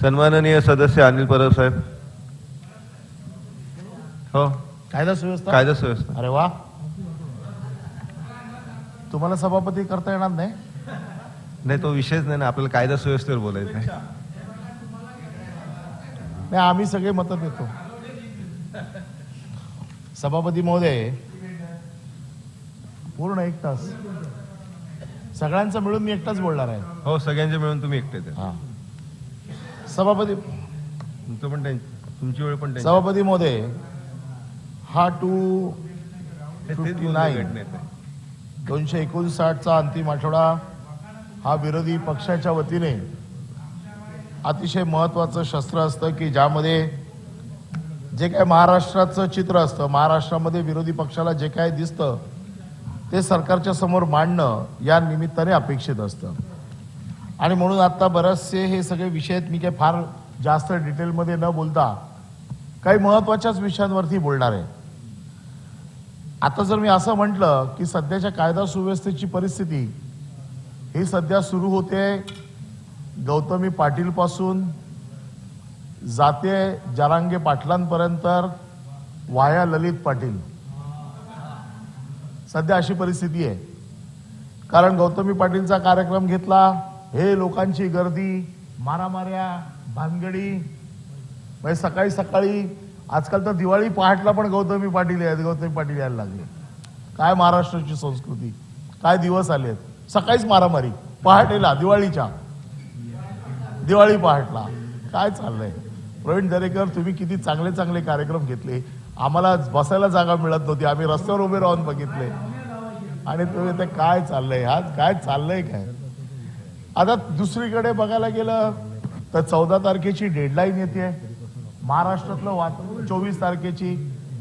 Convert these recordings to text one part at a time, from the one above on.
सन्माननीय सदस्य अनिल परब साहेब. हो. कायदा सुव्यवस्था? कायदा सुव्यवस्था. अरे वा. तुम्हाला सभापती करता येणार नाही? नाही तो विषयच नाही ना. आपल्याला कायदा सुव्यवस्थेवर बोलायचं आहे. नाही आम्ही सगळे मत देतो. सभापती महोदय पूर्ण एक तास. सगळ्यांचं मिळून मी एकटाच बोलणार आहे. हो सगळ्यांचे मिळून तुम्ही एकटे हा. सभापती तुमचं पण त्यांची तुमची वेळ पण त्यांची सभापती महोदय हा टू तेच बोलणं 59. घटनेत आहे. दोनशे एकोणसाठचा अंतिम आठवडा हा विरोधी पक्षाच्या वतीने अतिशय महत्वाचं शस्त्र असतं की ज्यामध्ये जे काय महाराष्ट्राचं चित्र असतं महाराष्ट्रामध्ये विरोधी पक्षाला जे काय दिसतं ते सरकारच्या समोर मांडणं या निमित्ताने अपेक्षित असतं आणि म्हणून आता बरेचसे हे सगळे विषय आहेत मी काही फार जास्त डिटेलमध्ये न बोलता काही महत्वाच्याच विषयांवरती बोलणार आहे. आता जर मी असं म्हटलं की सध्याच्या कायदा सुव्यवस्थेची परिस्थिती ही सध्या सुरू होते गौतमी पाटीलपासून जाते जरांगे पाटलांपर्यंत वाया ललित पाटील. सध्या अशी परिस्थिती आहे. कारण गौतमी पाटीलचा कार्यक्रम घेतला हे लोकांची गर्दी मारामाऱ्या भानगडी. म्हणजे सकाळी सकाळी आजकाल तर दिवाळी पहाटला पण गौतमी पाटील आहेत गौतमी पाटील यायला लागले. काय महाराष्ट्राची संस्कृती? काय दिवस आले आहेत? सकाळीच मारामारी पहाटेला दिवाळीच्या. दिवाळी पहाटला. काय चाललंय? प्रवीण दरेकर तुम्ही किती चांगले चांगले कार्यक्रम घेतले. आम्हाला बसायला जागा मिळत नव्हती. आम्ही रस्त्यावर उभे राहून बघितले. आणि तुम्ही ते काय चाललंय? आज काय चाललंय काय? आता दुसरीकडे बघायला गेलं तर चौदा तारखेची डेडलाईन येते. महाराष्ट्रातलं वातावरण चोवीस तारखेची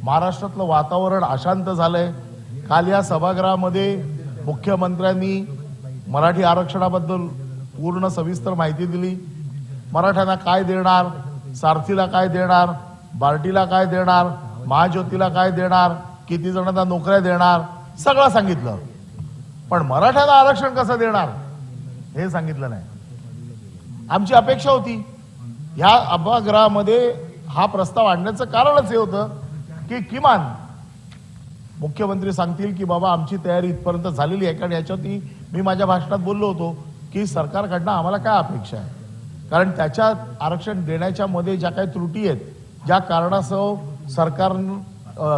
महाराष्ट्रातलं वातावरण अशांत झालंय. काल या सभागृहामध्ये मुख्यमंत्र्यांनी मराठी आरक्षणाबद्दल पूर्ण सविस्तर माहिती दिली. मराठ्यांना काय देणार? सारथीला काय देणार? बार्टीला काय देणार? महाज्योतीला काय देणार? किती जणांना नोकऱ्या देणार? सगळं सांगितलं. पण मराठ्यांना आरक्षण कसं देणार? हे सांगितलं नाही. आमची अपेक्षा होती. ह्या सभागृहामध्ये हा प्रस्ताव आणण्याचं कारणच हे होतं की किमान मुख्यमंत्री सांगतील की बाबा आमची तयारी इथपर्यंत झालेली आहे. कारण याच्यावरती मी माझ्या भाषणात बोललो होतो की सरकारकडनं आम्हाला काय अपेक्षा आहे? कारण त्याच्या आरक्षण देण्याच्या मध्ये ज्या काही त्रुटी आहेत ज्या कारणासह सरकार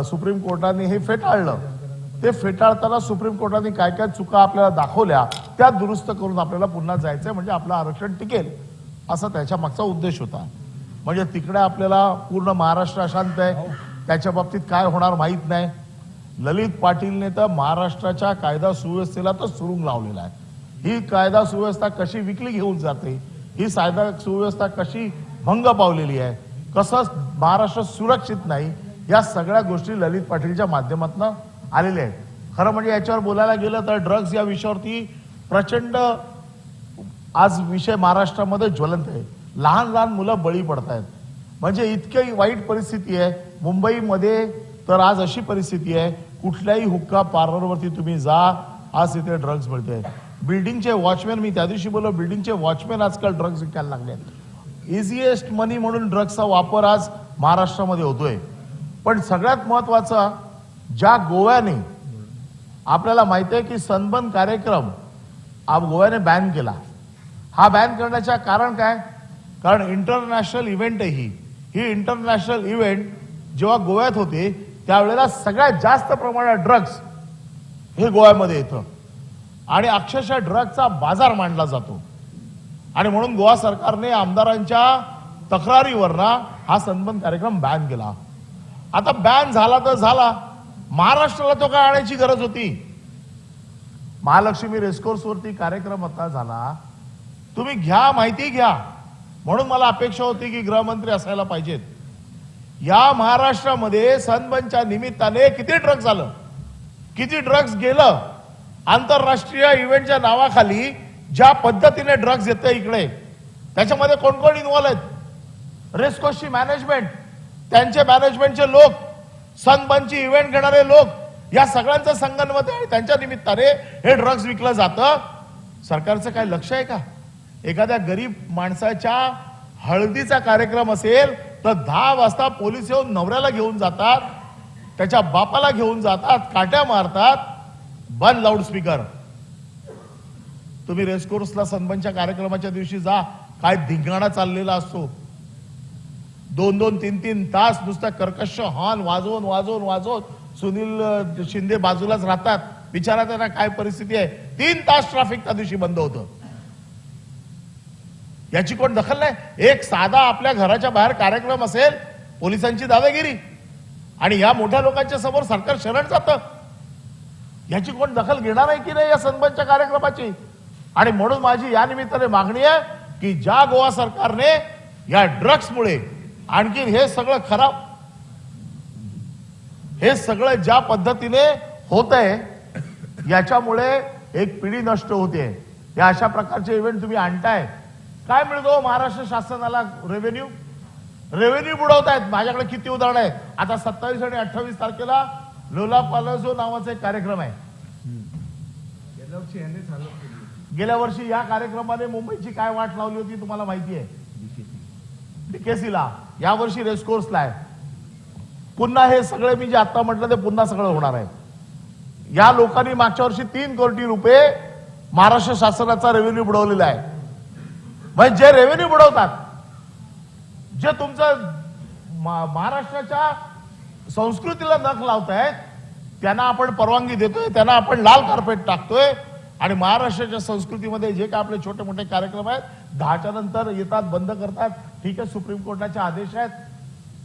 सुप्रीम कोर्टाने हे फेटाळलं. ते फेटाळताना सुप्रीम कोर्टाने काय काय चुका आपल्याला दाखवल्या त्या दुरुस्त करून आपल्याला पुन्हा जायचंय म्हणजे आपलं आरक्षण टिकेल असा त्याच्या मागचा उद्देश होता. म्हणजे तिकडे आपल्याला पूर्ण महाराष्ट्र अशांत आहे. त्याच्या बाबतीत काय होणार माहीत नाही. ललित पाटीलने तर महाराष्ट्राच्या कायदा सुव्यवस्थेला तर सुरुंग लावलेला आहे. ही कायदा सुव्यवस्था कशी विकली घेऊन जाते? ही कायदा सुव्यवस्था कशी भंग पावलेली आहे? कसं महाराष्ट्र सुरक्षित नाही? या सगळ्या गोष्टी ललित पाटीलच्या माध्यमातून आलेल्या आहेत. खरं म्हणजे याच्यावर बोलायला गेलं तर ड्रग्ज या विषयावरती प्रचंड आज विषय महाराष्ट्रामध्ये ज्वलंत आहे. लहान लहान मुलं बळी पडत आहेत म्हणजे इतकी वाईट परिस्थिती आहे. मुंबईमध्ये तर आज अशी परिस्थिती आहे कुठल्याही हुक्का पार्लरवरती तुम्ही जा आज इथे ड्रग्ज मिळते. बिल्डिंगचे वॉचमॅन मी त्या दिवशी बोललो बिल्डिंगचे वॉचमॅन आजकाल ड्रग्ज विकायला लागले इझिएस्ट मनी म्हणून ड्रग्जचा वापर आज महाराष्ट्रामध्ये होतोय. पण सगळ्यात महत्वाचं ज्या गोव्याने आपल्याला माहिती आहे की सनबन कार्यक्रम आप गोव्याने बॅन केला. हा बॅन करण्याच्या कारण काय? कारण इंटरनॅशनल इव्हेंट ही. ही इंटरनॅशनल इव्हेंट जेव्हा गोव्यात होते त्यावेळेला सगळ्यात जास्त प्रमाणात ड्रग्ज हे गोव्यामध्ये येतं. आणि अक्षरशः ड्रगचा बाजार मांडला जातो. आणि म्हणून गोवा सरकारने आमदारांच्या तक्रारीवरना हा सन्मान कार्यक्रम बॅन केला. आता बॅन झाला तर झाला. महाराष्ट्राला तो काय आणायची गरज होती? महालक्ष्मी रेस्कोर्सवरती कार्यक्रम आता झाला. तुम्ही घ्या माहिती घ्या. म्हणून मला अपेक्षा होती की गृहमंत्री असायला पाहिजेत. या महाराष्ट्रामध्ये सनबनच्या निमित्ताने किती ड्रग्ज झालं किती ड्रग्ज गेलं? आंतरराष्ट्रीय इव्हेंटच्या नावाखाली ज्या पद्धतीने ड्रग्ज येतं इकडे त्याच्यामध्ये कोण कोण इन्व्हॉल्व आहेत रेस्कोसची मॅनेजमेंट त्यांचे मॅनेजमेंटचे लोक सनबनची इव्हेंट घेणारे लोक या सगळ्यांचं संगनमत आहे आणि त्यांच्या निमित्ताने हे ड्रग्ज विकलं जातं. सरकारचं काय लक्ष आहे का? एखाद्या गरीब माणसाच्या हळदीचा कार्यक्रम असेल तर दहा वाजता पोलीस येऊन नवऱ्याला घेऊन जातात त्याच्या बापाला घेऊन जातात काट्या मारतात. बंद लाऊडस्पीकर तुम्ही रेसकोर्सला सनबनच्या कार्यक्रमाच्या दिवशी जा काय धिंगाणा चाललेला असतो. दोन दोन तीन तीन तास नुसता कर्कश हॉर्न वाजवून वाजवून वाजवून. सुनील शिंदे बाजूलाच राहतात. विचारा त्यांना काय परिस्थिती आहे. तीन तास ट्रॅफिक त्या दिवशी बंद होतं. याची कोण दखल नाही? एक साधा आपल्या घराच्या बाहेर कार्यक्रम असेल पोलिसांची दादागिरी. आणि या मोठ्या लोकांच्या समोर सरकार शरण जातं. याची कोण दखल घेणार आहे की नाही या सन्मानच्या कार्यक्रमाची? आणि म्हणून माझी या निमित्ताने मागणी आहे की ज्या गोवा सरकारने या ड्रग्समुळे आणखी हे सगळं खराब हे सगळं ज्या पद्धतीने होत आहे याच्यामुळे एक पिढी नष्ट होते. या अशा प्रकारचे इव्हेंट तुम्ही आणताय. काय मिळतो महाराष्ट्र शासनाला रेव्हेन्यू रेव्हेन्यू बुडवतायत. माझ्याकडे किती उदाहरण आहेत. आता सत्तावीस आणि अठ्ठावीस तारखेला लोला पालोजो नावाचा एक कार्यक्रम आहे. गेल्या वर्षी या कार्यक्रमाने मुंबईची काय वाट लावली होती तुम्हाला माहिती आहे? डीकेसीला या वर्षी रेसकोर्सला आहे. पुन्हा हे सगळे मी जे आता म्हटलं ते पुन्हा सगळं होणार आहे. या लोकांनी मागच्या वर्षी तीन कोटी रुपये महाराष्ट्र शासनाचा रेव्हेन्यू बुडवलेला आहे. म्हणजे जे रेव्हेन्यू बुडवतात जे तुमचं महाराष्ट्राच्या संस्कृतीला नख लावतायत त्यांना आपण परवानगी देतोय त्यांना आपण लाल कार्पेट टाकतोय आणि महाराष्ट्राच्या संस्कृतीमध्ये जे काय आपले छोटे मोठे कार्यक्रम आहेत दहाच्या नंतर येतात बंद करतात ठीक आहे सुप्रीम कोर्टाचे आदेश आहेत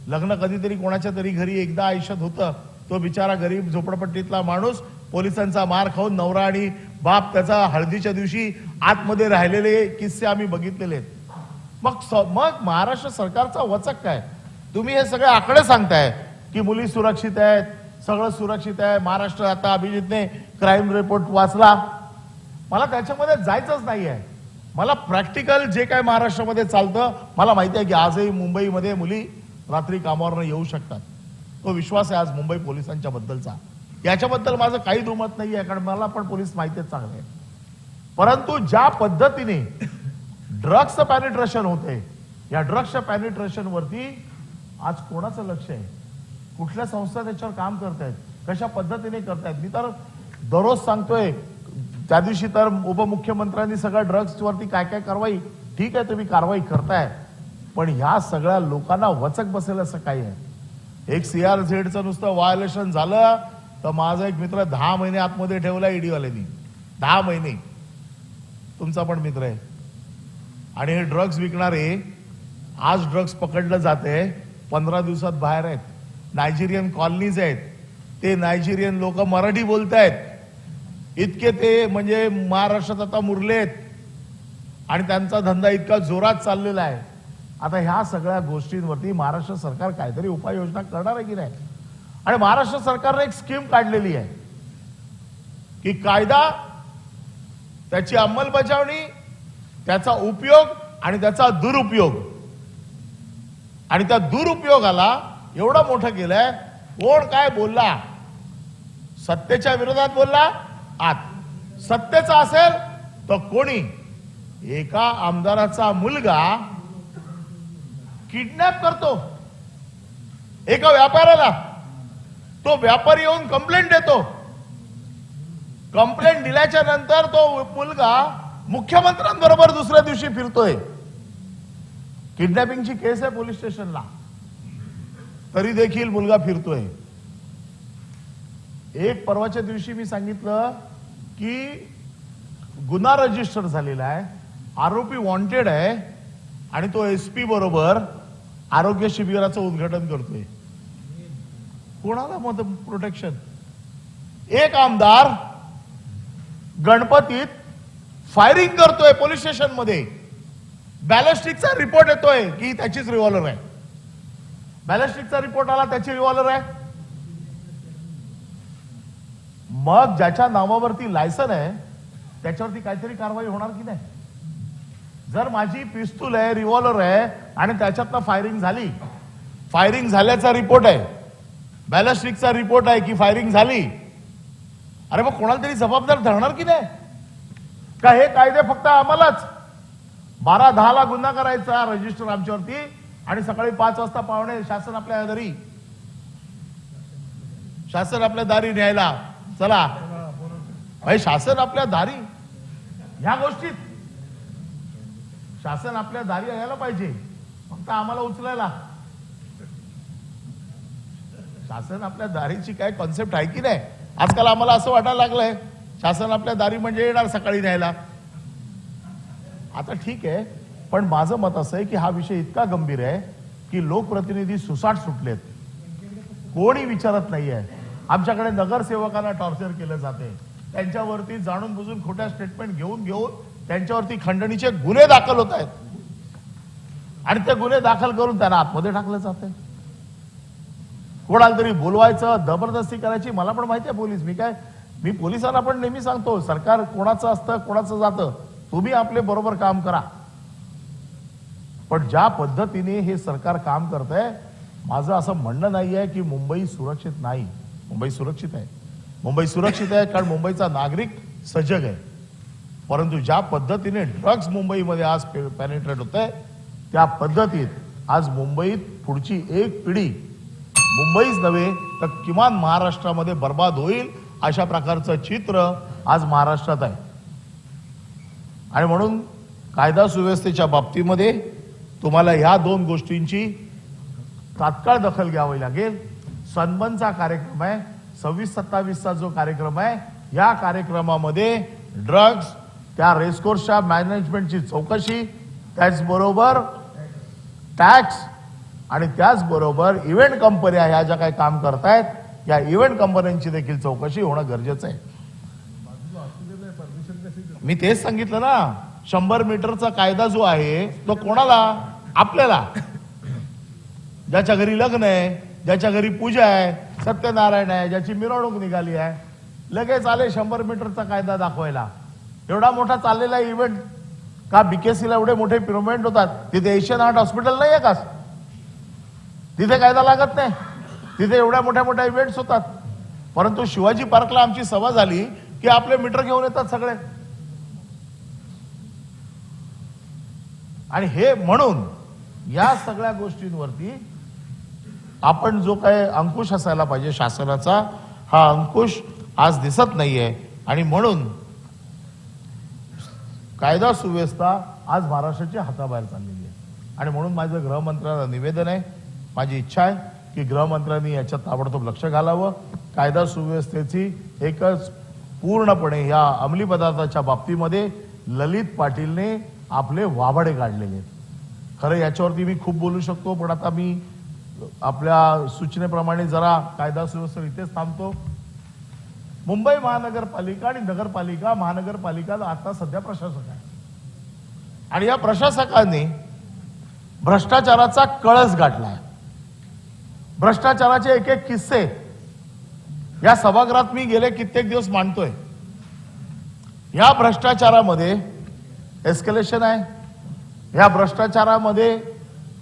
लग्न कधीतरी कोणाच्या तरी घरी एकदा आयुष्यात होतं. तो बिचारा गरीब झोपडपट्टीतला माणूस पोलिसांचा मार खाऊन नवरा आणि बाप त्याचा हळदीच्या दिवशी आतमध्ये राहिलेले किस्से आम्ही बघितलेले आहेत. मग स- मग महाराष्ट्र सरकारचा वचक काय? तुम्ही हे सगळे आकडे सांगताय की मुली सुरक्षित आहेत सगळं सुरक्षित आहे महाराष्ट्र आता अभिजितने क्राईम रिपोर्ट वाचला. मला त्याच्यामध्ये जायचंच नाही आहे मला प्रॅक्टिकल जे काय महाराष्ट्रामध्ये चालतं मला माहिती आहे की आजही मुंबईमध्ये मुली रात्री कामावर येऊ शकतात. तो विश्वास आहे आज मुंबई पोलिसांच्या बद्दलचा. याच्याबद्दल माझं काही दुमत नाही आहे कारण मला पण पोलीस माहिती आहे चांगले. परंतु ज्या पद्धतीने ड्रग्सचं पॅनिट्रेशन होते या ड्रग्सच्या पॅनिट्रेशन वरती आज कोणाचं लक्ष आहे? कुठल्या संस्था त्याच्यावर काम करतायत? कशा पद्धतीने करतायत? मी तर दररोज सांगतोय त्या दिवशी तर उपमुख्यमंत्र्यांनी सगळ्या ड्रग्स वरती काय काय कारवाई ठीक आहे तुम्ही कारवाई करताय. पण ह्या सगळ्या लोकांना वचक बसेल असं काही आहे एक सीआर झेडचं नुसतं व्हायोलेशन झालं तर माझा एक मित्र दहा महिने आतमध्ये ठेवला ईडीवाल्यांनी दहा महिने. तुमचा पण मित्र आहे. आणि हे ड्रग्ज विकणारे आज ड्रग्ज पकडलं जाते पंधरा दिवसात बाहेर आहेत. नायजेरियन कॉलनीज आहेत. ते नायजेरियन लोक मराठी बोलत आहेत इतके ते म्हणजे महाराष्ट्रात आता मुरलेत. आणि त्यांचा धंदा इतका जोरात चाललेला आहे. आता ह्या सगळ्या गोष्टींवरती महाराष्ट्र सरकार काहीतरी उपाययोजना करणार आहे की नाही? आणि महाराष्ट्र सरकारने एक स्कीम काढलेली आहे की कायदा त्याची अंमलबजावणी त्याचा उपयोग आणि त्याचा दुरुपयोग. आणि त्या दुरुपयोगाला एवढं मोठं केलंय कोण काय बोलला? सत्तेच्या विरोधात बोलला? आत. सत्तेचा असेल तर कोणी? एका आमदाराचा मुलगा किडनॅप करतो. एका व्यापाऱ्याला. तो व्यापारी येऊन कंप्लेंट देतो. कंप्लेंट दिल्याच्या नंतर तो मुलगा मुख्यमंत्र्यांबरोबर दुसऱ्या दिवशी फिरतोय. किडनॅपिंगची केस आहे पोलीस स्टेशनला. तरी देखील मुलगा फिरतोय. एक परवाच्या दिवशी मी सांगितलं की गुन्हा रजिस्टर झालेला आहे. आरोपी वॉन्टेड आहे. आणि तो एसपी बरोबर आरोग्य शिबिराचं उद्घाटन करतोय. कोणाला मत प्रोटेक्शन एक आमदार गणपतीत फायरिंग करतोय पोलीस स्टेशनमध्ये. बॅलिस्टिकचा रिपोर्ट येतोय की त्याचीच रिव्हॉल्वर आहे. बॅलिस्टिकचा रिपोर्ट आला त्याची रिव्हॉल्वर आहे. मग ज्याच्या नावावरती लायसन आहे त्याच्यावरती काहीतरी कारवाई होणार की नाही? जर माझी पिस्तूल आहे रिव्हॉल्वर आहे आणि त्याच्यातनं फायरिंग झाली. फायरिंग झाल्याचा रिपोर्ट आहे. बॅलस्टिकचा रिपोर्ट आहे की फायरिंग झाली. अरे मग कोणाला तरी जबाबदार धरणार की नाही? का हे कायदे फक्त आम्हालाच? बारा दहाला गुन्हा करायचा रजिस्टर आमच्यावरती आणि सकाळी पाच वाजता पाहुणे शासन आपल्या दारी. शासन आपल्या दारी न्यायला. चला. भाई शासन आपल्या दारी. ह्या गोष्टीत शासन आपल्या दारी यायला पाहिजे. फक्त आम्हाला उचलायला. शासन आपल्या दारीची काय कॉन्सेप्ट आहे की नाही? आजकाल आम्हाला असं वाटायला लागलंय शासन आपल्या दारी म्हणजे येणार सकाळी न्यायला. आता ठीक आहे पण माझं मत असं आहे की हा विषय इतका गंभीर आहे की लोकप्रतिनिधी सुसाट सुटलेत. कोणी विचारत नाहीये. आमच्याकडे नगरसेवकांना टॉर्चर केलं जाते. त्यांच्यावरती जाणून बुजून खोट्या स्टेटमेंट घेऊन घेऊन त्यांच्यावरती खंडणीचे गुन्हे दाखल होत आहेत. आणि ते गुन्हे दाखल करून त्यांना आतमध्ये टाकलं जाते कोणाला तरी बोलवायचं जबरदस्ती करायची मला पण माहिती आहे पोलीस. मी काय मी पोलिसांना पण नेहमी सांगतो सरकार कोणाचं असतं कोणाचं जातं तुम्ही आपले बरोबर काम करा. पण ज्या पद्धतीने हे सरकार काम करत आहे माझं असं म्हणणं नाही आहे की मुंबई सुरक्षित नाही. मुंबई सुरक्षित आहे. मुंबई सुरक्षित आहे कारण मुंबईचा नागरिक सजग आहे. परंतु ज्या पद्धतीने ड्रग्ज मुंबईमध्ये आज पॅनिट्रेट होत आहे त्या पद्धतीत आज मुंबईत पुढची एक पिढी मुंबईच नव्हे तर किमान महाराष्ट्रामध्ये बर्बाद होईल अशा प्रकारचं चित्र आज महाराष्ट्रात आहे. आणि म्हणून कायदा सुव्यवस्थेच्या बाबतीमध्ये तुम्हाला ह्या दोन गोष्टींची तात्काळ दखल घ्यावी लागेल. सनबनचा कार्यक्रम आहे सव्वीस सत्तावीसचा जो कार्यक्रम आहे या कार्यक्रमामध्ये ड्रग्ज त्या रेसकोर्सच्या मॅनेजमेंटची चौकशी त्याचबरोबर टॅक्स आणि त्याचबरोबर इव्हेंट कंपन्या ह्या ज्या काही काम करतायत या इव्हेंट कंपन्यांची देखील चौकशी होणं गरजेचं आहे. मी तेच सांगितलं ना शंभर मीटरचा कायदा जो आहे तो कोणाला? आपल्याला. ज्याच्या घरी लग्न आहे ज्याच्या घरी पूजा आहे सत्यनारायण आहे ज्याची मिरवणूक निघाली आहे लगेच आले शंभर मीटरचा कायदा दाखवायला. एवढा मोठा चाललेला इव्हेंट का बीकेसीला एवढे मोठे पिरोमेंट होतात? तिथे एशियन आर्ट हॉस्पिटल नाही आहे का? तिथे कायदा लागत नाही. तिथे एवढ्या मोठ्या मोठ्या इव्हेंट्स होतात. परंतु शिवाजी पार्कला आमची सभा झाली की आपले मीटर घेऊन येतात सगळे. आणि हे म्हणून या सगळ्या गोष्टींवरती आपण जो काय अंकुश असायला पाहिजे शासनाचा हा अंकुश आज दिसत नाहीये. आणि म्हणून कायदा सुव्यवस्था आज महाराष्ट्राच्या हाताबाहेर चाललेली आहे. आणि म्हणून माझं गृहमंत्र्यांना निवेदन आहे माझी इच्छा आहे की गृहमंत्र्यांनी याच्यात ताबडतोब लक्ष घालावं. कायदा सुव्यवस्थेची एकच पूर्णपणे या अंमली पदार्थाच्या बाबतीमध्ये ललित पाटीलने आपले वाभाडे काढलेले आहेत. खरं याच्यावरती मी खूप बोलू शकतो पण आता मी आपल्या सूचनेप्रमाणे जरा कायदा सुव्यवस्था इथेच थांबतो. मुंबई महानगरपालिका आणि नगरपालिका महानगरपालिका आता सध्या प्रशासक आहे. आणि या प्रशासकांनी भ्रष्टाचाराचा कळस गाठलाय. भ्रष्टाचाराचे एक एक किस्से या सभागृहात मी गेले कित्येक दिवस मांडतोय. या भ्रष्टाचारामध्ये एस्केलेशन आहे. या भ्रष्टाचारामध्ये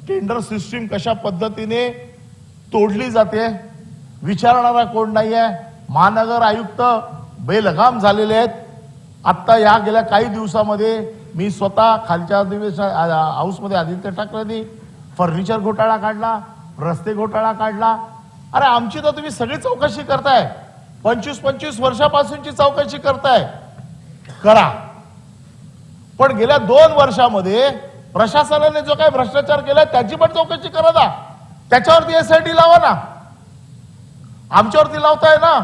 टेंडर सिस्टीम कशा पद्धतीने तोडली जाते विचारणारा कोण नाही आहे महानगर आयुक्त बेलगाम झालेले आहेत. आत्ता या गेल्या काही दिवसामध्ये मी स्वतः खालच्या अधिवेशन हाऊसमध्ये आदित्य ठाकरेंनी फर्निचर घोटाळा काढला रस्ते घोटाळा काढला. अरे आमची तर तुम्ही सगळी चौकशी करताय. पंचवीस पंचवीस वर्षापासूनची चौकशी करताय. करा. पण गेल्या दोन वर्षामध्ये प्रशासनाने जो काही भ्रष्टाचार केला त्याची पण चौकशी करा ना. त्याच्यावरती एसआयटी लावा ना. आमच्यावरती लावताय ना?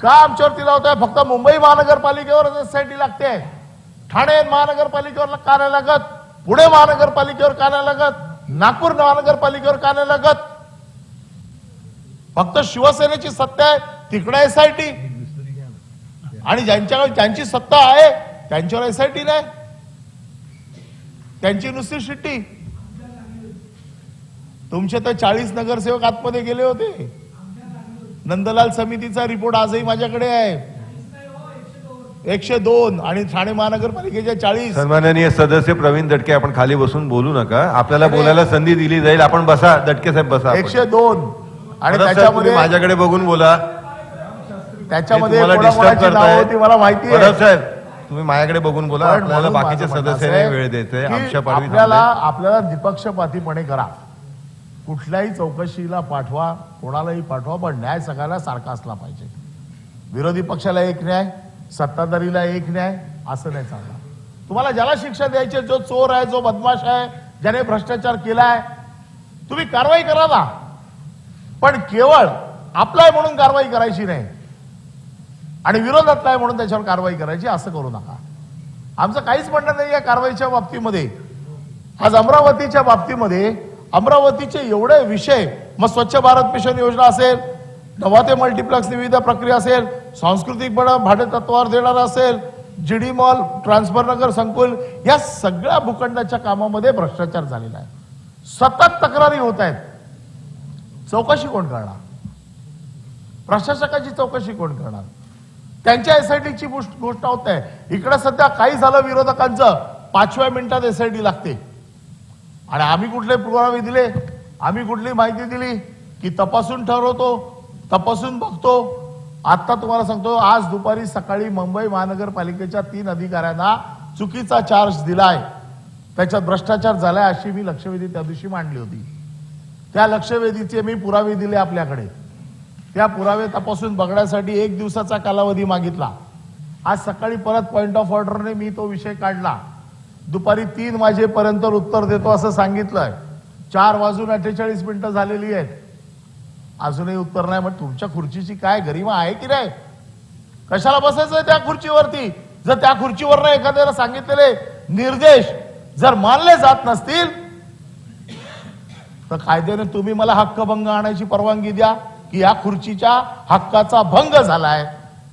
का आमच्यावरती लावताय? फक्त मुंबई महानगरपालिकेवर एसआयटी लागते. ठाणे महानगरपालिकेवर का नाही लागत पुणे महानगरपालिकेवर का नाही लागत नागपूर महानगरपालिकेवर का नाही लागत फक्त शिवसेनेची सत्ता आहे तिकडे एसआयटी आणि ज्यांच्याकडे ज्यांची सत्ता आहे त्यांच्यावर एसआयटी नाही. त्यांची नुसती शिट्टी. तुमचे तर चाळीस नगरसेवक आतमध्ये गेले होते. नंदलाल समितीचा रिपोर्ट आजही माझ्याकडे आहे. एकशे दोन आणि ठाणे महानगरपालिकेच्या चाळीस. सन्माननीय सदस्य प्रवीण दटके आपण खाली बसून बोलू नका. आपल्याला बोलायला संधी दिली जाईल. आपण बसा. दटके साहेब बसा. एकशे दोन. आणि त्याच्यामध्ये माझ्याकडे बघून बोला. त्याच्यामध्ये मला माहिती साहेब तुम्ही माझ्याकडे बघून बोला. आपल्याला बाकीच्या सदस्यांनी वेळ पाडवी आपल्याला. आपल्याला निपक्षपातीपणे करा. कुठल्याही चौकशीला पाठवा कोणालाही पाठवा पण न्याय सगळ्याला सारखा असला पाहिजे. विरोधी पक्षाला एक न्याय सत्ताधारीला एक न्याय असं नाही चालणार. तुम्हाला ज्याला शिक्षा द्यायची जो चोर आहे जो बदमाश आहे ज्याने भ्रष्टाचार केलाय तुम्ही कारवाई करा ना पण केवळ आपलाय म्हणून कारवाई करायची नाही. आणि विरोधातलाय आहे म्हणून त्याच्यावर कारवाई करायची असं करू नका. आमचं काहीच म्हणणं नाही या कारवाईच्या बाबतीमध्ये. आज अमरावतीच्या बाबतीमध्ये अमरावतीचे एवढे विषय मग स्वच्छ भारत मिशन योजना असेल नवा ते मल्टिप्लेक्स निविदा प्रक्रिया असेल सांस्कृतिक बळ भाडे देणार असेल जीडी मॉल ट्रान्सफर नगर संकुल या सगळ्या भूखंडाच्या कामामध्ये भ्रष्टाचार झालेला आहे. सतत तक्रारी होत आहेत. चौकशी कोण करणार? प्रशासकाची चौकशी कोण करणार? त्यांच्या एसआयटीची गोष्ट होत आहे. इकडे सध्या काही झालं विरोधकांचं पाचव्या मिनिटात एसआयटी लागते. आणि आम्ही कुठले पुरावे दिले? आम्ही कुठली माहिती दिली? की तपासून ठरवतो तपासून बघतो. आता तुम्हाला सांगतो आज दुपारी सकाळी मुंबई महानगरपालिकेच्या तीन अधिकाऱ्यांना चुकीचा चार्ज दिलाय. त्याच्यात भ्रष्टाचार झालाय अशी मी लक्षवेधी त्या दिवशी मांडली होती. त्या लक्षवेधीचे मी पुरावे दिले आपल्याकडे. त्या पुरावे तपासून बघण्यासाठी एक दिवसाचा कालावधी मागितला. आज सकाळी परत पॉइंट ऑफ ऑर्डरने मी तो विषय काढला. दुपारी तीन वाजेपर्यंत उत्तर देतो असं सांगितलंय. चार वाजून अठ्ठेचाळीस मिनिटं झालेली आहेत. अजूनही उत्तर नाही मग तुमच्या खुर्चीची काय गरिमा आहे की नाही? कशाला बसायचं त्या खुर्चीवरती? जर त्या खुर्चीवर एखाद्याला सांगितलेले निर्देश जर मानले जात नसतील तर कायद्याने तुम्ही मला हक्कभंग आणायची परवानगी द्या की या खुर्चीच्या हक्काचा भंग झालाय.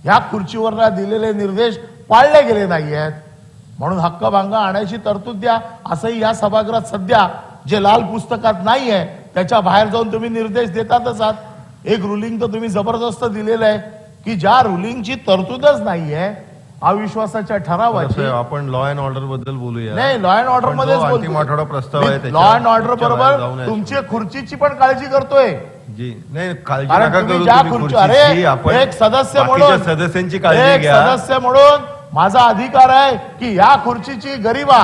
या खुर्चीवर दिलेले निर्देश पाळले गेले नाही आहेत म्हणून हक्कभंग आणायची तरतूद द्या. असंही या सभागृहात सध्या जे लाल पुस्तकात नाही आहे त्याच्या बाहेर जाऊन तुम्ही निर्देश देतातच आहात. एक रुलिंग तर तुम्ही जबरदस्त दिलेलं आहे की ज्या रुलिंगची तरतूदच नाहीये अविश्वासाच्या ठरावाची आपण लॉ अँड ऑर्डरबद्दल बोलूया. नाही लॉ अँड ऑर्डर आठवडा प्रस्ताव आहे लॉ अँड ऑर्डर बरोबर आहे. तुमची खुर्चीची पण काळजी करतोय. नाही ज्या खुर्ची अरे आपण एक सदस्य म्हणून सदस्यांची काळजी सदस्य म्हणून माझा अधिकार आहे की या खुर्चीची गरिमा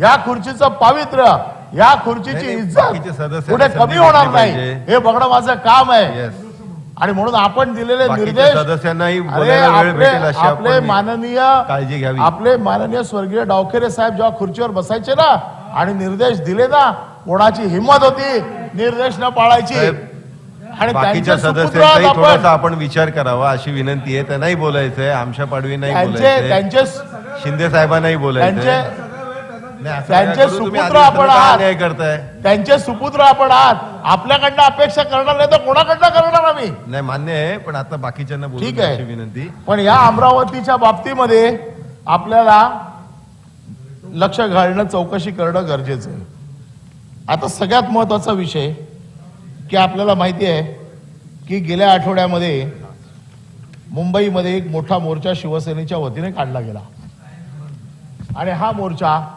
या खुर्चीचं पावित्र्य या खुर्चीची इज्जत कुठे कमी होणार नाही. हे बघणं माझं काम आहे. आणि म्हणून आपण दिलेले निर्देश सदस्यांनाही आपले माननीय काळजी घ्यावी. आपले माननीय स्वर्गीय डावखेरे साहेब जेव्हा खुर्चीवर बसायचे ना आणि निर्देश दिले ना कोणाची हिंमत होती निर्देश न पाळायची आणि बाकीच्या सदस्यांचाही थोडासा आपण विचार करावा अशी विनंती आहे. त्यांनाही बोलायचंय आमच्या पाडवी नाही त्यांचे बोलायचंय. त्यांचे शिंदे साहेबांनाही बोलायचंय. त्यांचे सुपुत्र आपण आहात. करताय? त्यांचे सुपुत्र आपण आहात. आपल्याकडनं अपेक्षा करणार नाही तर कोणाकडनं करणार आम्ही? नाही मान्य आहे पण आता बाकीच्यांना ठीक आहे. विनंती. पण या अमरावतीच्या बाबतीमध्ये आपल्याला लक्ष घालणं चौकशी करणं गरजेचं आहे. आता सगळ्यात महत्त्वाचा विषय की आपल्याला माहिती आहे की गेल्या आठवड्यामध्ये मुंबईमध्ये एक मोठा मोर्चा शिवसेनेच्या वतीने काढला गेला. आणि हा मोर्चा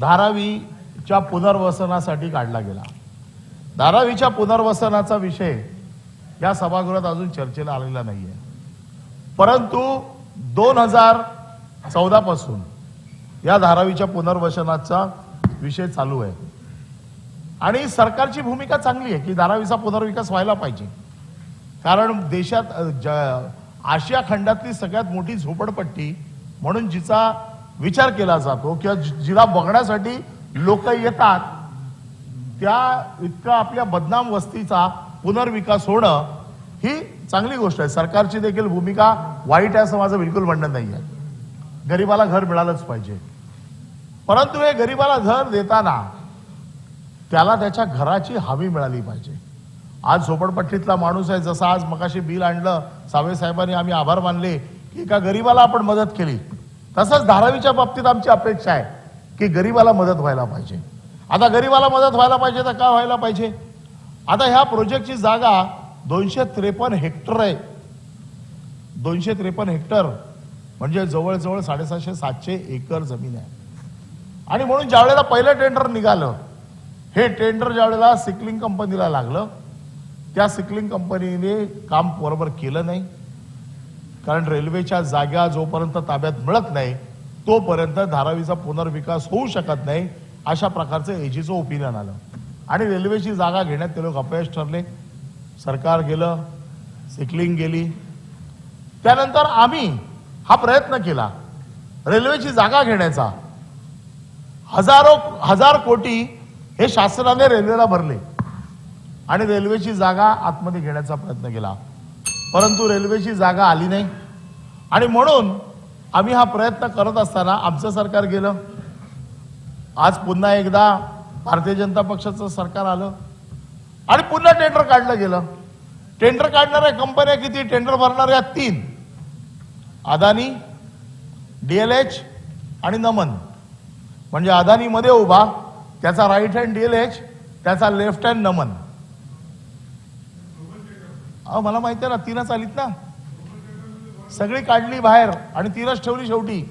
धारावीच्या पुनर्वसनासाठी काढला गेला. धारावीच्या पुनर्वसनाचा विषय या सभागृहात अजून चर्चेला आलेला नाहीये. परंतु दोन हजार चौदा पासून या धारावीच्या पुनर्वसनाचा विषय चालू आहे. आणि सरकारची भूमिका चांगली आहे की धारावीचा पुनर्विकास व्हायला पाहिजे. कारण देशात ज- आशिया खंडातली सगळ्यात मोठी झोपडपट्टी म्हणून जिचा विचार केला जातो किंवा जिला बघण्यासाठी लोक येतात त्या इतका आपल्या बदनाम वस्तीचा पुनर्विकास होणं ही चांगली गोष्ट आहे. सरकारची देखील भूमिका वाईट आहे असं माझं बिलकुल म्हणणं नाही आहे. गरिबाला घर मिळालंच पाहिजे. परंतु हे गरिबाला घर देताना त्याला त्याच्या घराची हमी मिळाली पाहिजे. आज झोपडपट्टीतला माणूस आहे जसं आज मगाशी बिल आणलं सावे साहेबांनी आम्ही आभार मानले की एका गरीबाला आपण मदत केली. तसंच धारावीच्या बाबतीत आमची अपेक्षा आहे की गरीबाला मदत व्हायला पाहिजे. आता गरीबाला मदत व्हायला पाहिजे तर का व्हायला पाहिजे? आता ह्या प्रोजेक्टची जागा दोनशे त्रेपन्न हेक्टर आहे. दोनशे त्रेपन्न हेक्टर म्हणजे जवळजवळ साडेसातशे सातशे एकर जमीन आहे. आणि म्हणून ज्यावेळेला पहिलं टेंडर निघालं हे टेंडर ज्यावेळेला सिकलिंग कंपनीला लागलं त्या सिकलिंग कंपनीने काम बरोबर केलं नाही. कारण रेल्वेच्या जागा जोपर्यंत ताब्यात मिळत नाही तोपर्यंत धारावीचा पुनर्विकास होऊ शकत नाही अशा प्रकारचं एजीचं ओपिनियन आलं. आणि रेल्वेची जागा घेण्यात ते लोक अपयश ठरले. सरकार गेलं सिकलिंग गेली. त्यानंतर आम्ही हा प्रयत्न केला रेल्वेची जागा घेण्याचा. हजारो हजार कोटी हे शासनाने रेल्वेला भरले. आणि रेल्वेची जागा आतमध्ये घेण्याचा प्रयत्न केला. परंतु रेल्वेची जागा आली नाही. आणि म्हणून आम्ही हा प्रयत्न करत असताना आमचं सरकार गेलं. आज पुन्हा एकदा भारतीय जनता पक्षाचं सरकार आलं. आणि पुन्हा टेंडर काढलं गेलं. टेंडर काढणाऱ्या कंपन्या किती? टेंडर भरणाऱ्या तीन. अदानी डीएलएच आणि नमन. म्हणजे अदानीमध्ये उभा त्याचा राईट हँड डीएलएच त्याचा लेफ्ट हँड नमन. अहो मला माहिती आहे ना तीनच आलीत ना. सगळी काढली बाहेर आणि तीनच ठेवली शेवटी.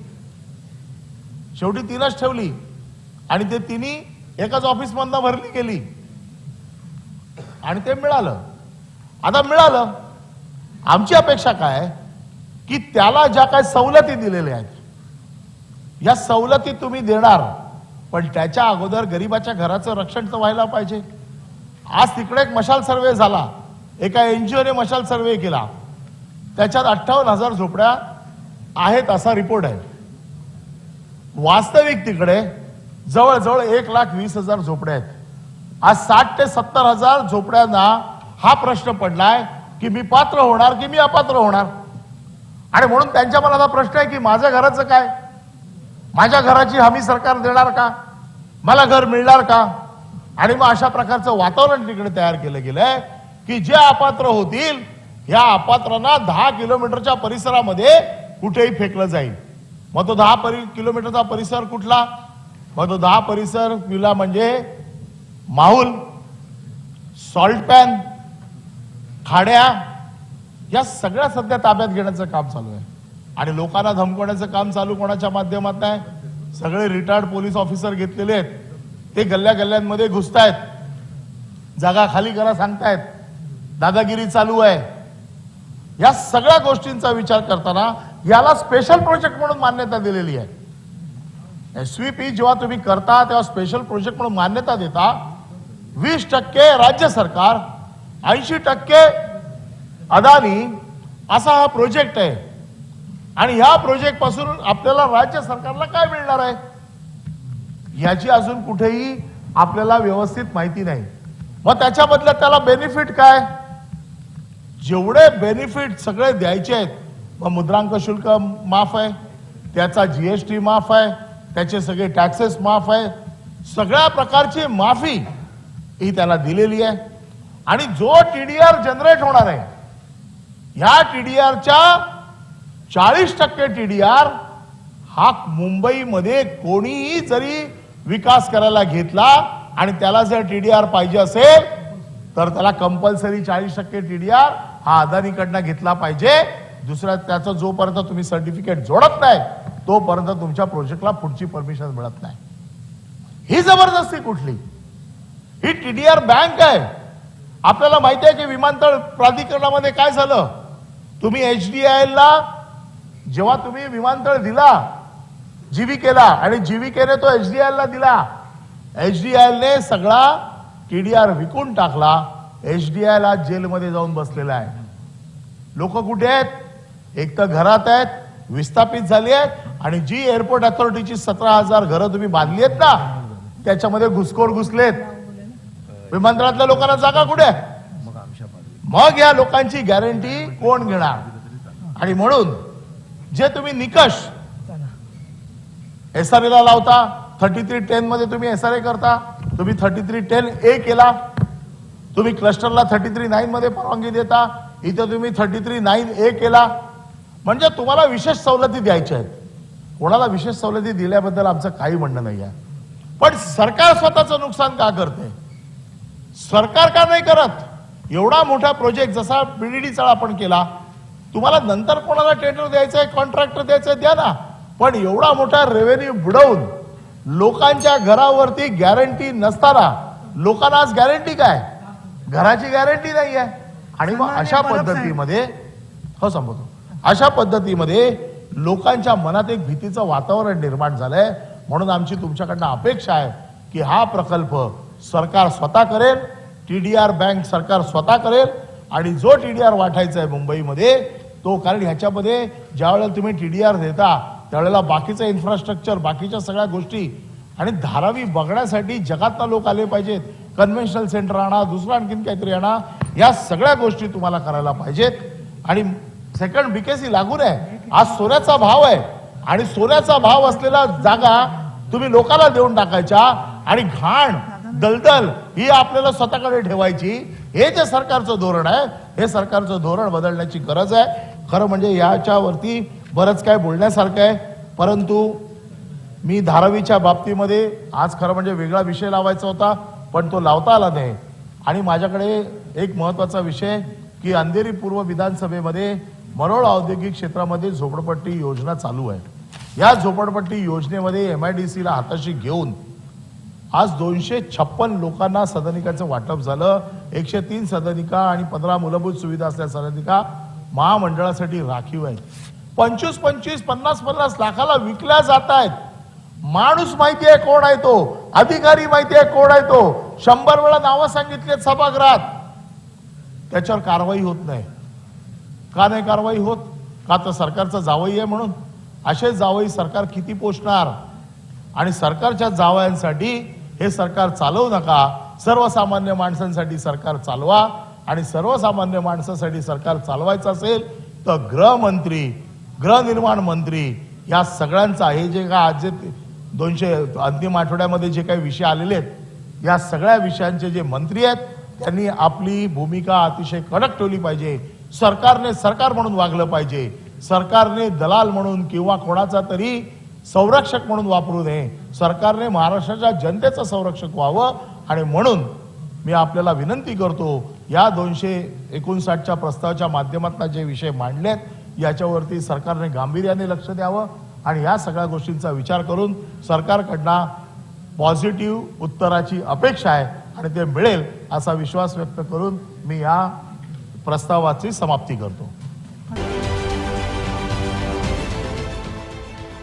शेवटी तीनच ठेवली. आणि ते तिन्ही एकाच ऑफिस मधनं भरली गेली. आणि ते मिळालं. आता मिळालं. आमची अपेक्षा काय की त्याला ज्या काय सवलती दिलेल्या आहेत या सवलती तुम्ही देणार. पण त्याच्या अगोदर गरीबाच्या घराचं रक्षण तर व्हायला पाहिजे. आज तिकडे एक मशाल सर्वे झाला. एका एनजीओने मशाल सर्वे केला. त्याच्यात अठ्ठावन्न हजार झोपड्या आहेत असा रिपोर्ट आहे. वास्तविक तिकडे जवळजवळ एक लाख वीस हजार झोपड्या आहेत. आज साठ ते सत्तर हजार झोपड्यांना हा प्रश्न पडलाय की मी पात्र होणार की मी अपात्र होणार? आणि म्हणून त्यांच्या मनात हा प्रश्न आहे की माझ्या घराचं काय? माझ्या घराची हमी सरकार देणार का? मला घर मिळणार का? आणि मग अशा प्रकारचं वातावरण तिकडे तयार केलं गेलंय की जे अपात्र होतील या अपात्रांना दहा किलोमीटरच्या परिसरामध्ये कुठेही फेकलं जाईल. मग तो दहा परि किलोमीटरचा परिसर कुठला? मग तो दहा परिसर विला म्हणजे माहुल सॉल्ट पॅन खाड्या या सगळ्या सध्या ताब्यात घेण्याचं काम चालू आहे. आणि लोकांना धमकवण्याचं काम चालू कोणाच्या माध्यमात आहे? सगळे रिटायर्ड पोलीस ऑफिसर घेतलेले आहेत. ते गल्ल्या गल्ल्यांमध्ये घुसतायत. जागा खाली करा सांगतायत. दादागिरी चालू आहे. या सगळ्या गोष्टींचा विचार करताना याला स्पेशल प्रोजेक्ट म्हणून मान्यता दिलेली आहे. एस पी जेव्हा तुम्ही करता तेव्हा स्पेशल प्रोजेक्ट म्हणून मान्यता देता. वीस टक्के राज्य सरकार ऐंशी टक्के अदानी असा हा प्रोजेक्ट आहे. आणि ह्या प्रोजेक्टपासून आपल्याला राज्य सरकारला काय मिळणार आहे? याची अजून कुठेही आपल्याला व्यवस्थित माहिती नाही. मग त्याच्या बदल्यात त्याला बेनिफिट काय? जेवढे बेनिफिट सगळे द्यायचे आहेत मग मुद्रांक शुल्क माफ आहे त्याचा जीएसटी माफ आहे त्याचे सगळे टॅक्सेस माफ आहे सगळ्या प्रकारची माफी ही त्याला दिलेली आहे. आणि जो टीडीआर जनरेट होणार आहे ह्या टीडीआरच्या चाळीस टक्के टीडीआर हा मुंबईमध्ये कोणीही जरी विकास करायला घेतला आणि त्याला जर टीडीआर पाहिजे असेल तर त्याला कंपल्सरी चाळीस टक्के टीडीआर हा अदानीकडनं घेतला पाहिजे. दुसऱ्या त्याचं जोपर्यंत तुम्ही सर्टिफिकेट जोडत नाही तोपर्यंत तुमच्या प्रोजेक्टला पुढची परमिशन मिळत नाही. ही जबरदस्ती कुठली? ही टीडीआर बँक आहे. आपल्याला माहिती आहे की विमानतळ प्राधिकरणामध्ये काय झालं? तुम्ही एच डी ला जेव्हा तुम्ही विमानतळ दिला जीविकेला आणि जीविकेने तो एच डी ला दिला एच डी ने सगळा टीडीआर विकून टाकला एच डी आय आज जेलमध्ये जाऊन बसलेला आहे. लोक कुठे आहेत? एक तर घरात आहेत विस्थापित झाली आहेत आणि जी एअरपोर्ट अथॉरिटीची सतरा हजार घरं तुम्ही बांधली आहेत ना त्याच्यामध्ये घुसखोर घुसलेत. विमानतळातल्या लोकांना जागा कुठे? आहे? मग या लोकांची गॅरंटी कोण घेणार? आणि म्हणून जे तुम्ही निकष एस आर ला लावता थर्टी थ्री टेन मध्ये तुम्ही एस आर ए करता तुम्ही थर्टी थ्री टेन ए केला तुम्ही क्लस्टरला थर्टी थ्री नाईन मध्ये परवानगी देता इथं तुम्ही थर्टी थ्री नाईन ए केला. म्हणजे तुम्हाला विशेष सवलती द्यायच्या आहेत. कोणाला विशेष सवलती दिल्याबद्दल आमचं काही म्हणणं नाही आहे. पण सरकार स्वतःचं नुकसान का करते? सरकार का नाही करत? एवढा मोठा प्रोजेक्ट जसा बीडीडीचा आपण केला तुम्हाला नंतर कोणाला टेंडर द्यायचंय कॉन्ट्रॅक्टर द्यायचंय द्या ना. पण एवढा मोठा रेव्हेन्यू बुडवून लोकांच्या घरावरती गॅरंटी नसताना लोकांना आज गॅरंटी काय? घराची गॅरंटी नाही आहे आणि मग अशा. पद्धतीमध्ये हो संपवतो अशा पद्धतीमध्ये लोकांच्या मनात एक भीतीचं वातावरण निर्माण झालंय. म्हणून आमची तुमच्याकडनं अपेक्षा आहे की हा प्रकल्प सरकार स्वतः करेल टी डी आर बँक सरकार स्वतः करेल. आणि जो टी डी आर वाटायचा आहे मुंबईमध्ये तो कारण ह्याच्यामध्ये ज्या वेळेला तुम्ही टी डी आर देता त्यावेळेला बाकीचं इन्फ्रास्ट्रक्चर बाकीच्या सगळ्या गोष्टी आणि धारावी बघण्यासाठी जगातला लोक आले पाहिजेत. कन्व्हेन्शनल सेंटर आणा दुसरं आणखीन काहीतरी आणा या सगळ्या गोष्टी तुम्हाला करायला पाहिजेत. आणि सेकंड बीकेसी लागून आहे आज सोन्याचा भाव आहे. आणि सोन्याचा भाव असलेला जागा तुम्ही लोकांना देऊन टाकायच्या. आणि घाण दलदल ही आपल्याला स्वतःकडे ठेवायची. हे जे सरकारचं धोरण आहे हे सरकारचं धोरण बदलण्याची गरज आहे. खरं म्हणजे याच्यावरती बरंच काय बोलण्यासारखं आहे. परंतु मी धारावीच्या बाबतीमध्ये आज खरं म्हणजे वेगळा विषय लावायचा होता पण तो लावता आला नाही. आणि माझ्याकडे एक महत्त्वाचा विषय की अंधेरी पूर्व विधानसभेमध्ये मरोळ औद्योगिक क्षेत्रामध्ये झोपडपट्टी योजना चालू आहे. या झोपडपट्टी योजनेमध्ये एम आय डी सीला हाताशी घेऊन आज दोनशे छप्पन लोकांना सदनिकाचं वाटप झालं. एकशे तीन सदनिका आणि पंधरा मूलभूत सुविधा असल्या सदनिका महामंडळासाठी राखीव आहेत. पंचवीस पंचवीस पन्नास पन्नास लाखाला विकल्या जात आहेत. माणूस माहिती आहे कोण आहे तो? अधिकारी माहिती आहे कोण आहे तो? शंभर वेळा नावं सांगितलेत सभागृहात. त्याच्यावर कारवाई होत नाही. का नाही कारवाई होत? का तर सरकारचं जावई आहे म्हणून? असे जावई सरकार किती पोचणार आणि सरकारच्या जावयांसाठी हे सरकार चालवू नका. सर्वसामान्य माणसांसाठी सरकार चालवा. आणि सर्वसामान्य माणसासाठी सरकार चालवायचं असेल तर गृहमंत्री गृहनिर्माण मंत्री या सगळ्यांचा हे जे का आज जे दोनशे अंतिम आठवड्यामध्ये जे काही विषय आलेले आहेत या सगळ्या विषयांचे जे मंत्री आहेत त्यांनी आपली भूमिका अतिशय कडक ठेवली पाहिजे. सरकारने सरकार म्हणून वागलं पाहिजे. सरकारने दलाल म्हणून किंवा कोणाचा तरी संरक्षक म्हणून वापरू नये. सरकारने महाराष्ट्राच्या जनतेचं संरक्षक व्हावं. आणि म्हणून मी आपल्याला विनंती करतो या दोनशे एकोणसाठच्या प्रस्तावाच्या माध्यमातून जे विषय मांडलेत याच्यावरती सरकारने गांभीर्याने लक्ष द्यावं आणि या सगळ्या गोष्टींचा विचार करून सरकारकडनं पॉझिटिव्ह उत्तराची अपेक्षा आहे आणि ते मिळेल असा विश्वास व्यक्त करून मी या प्रस्तावाची समाप्ती करतो.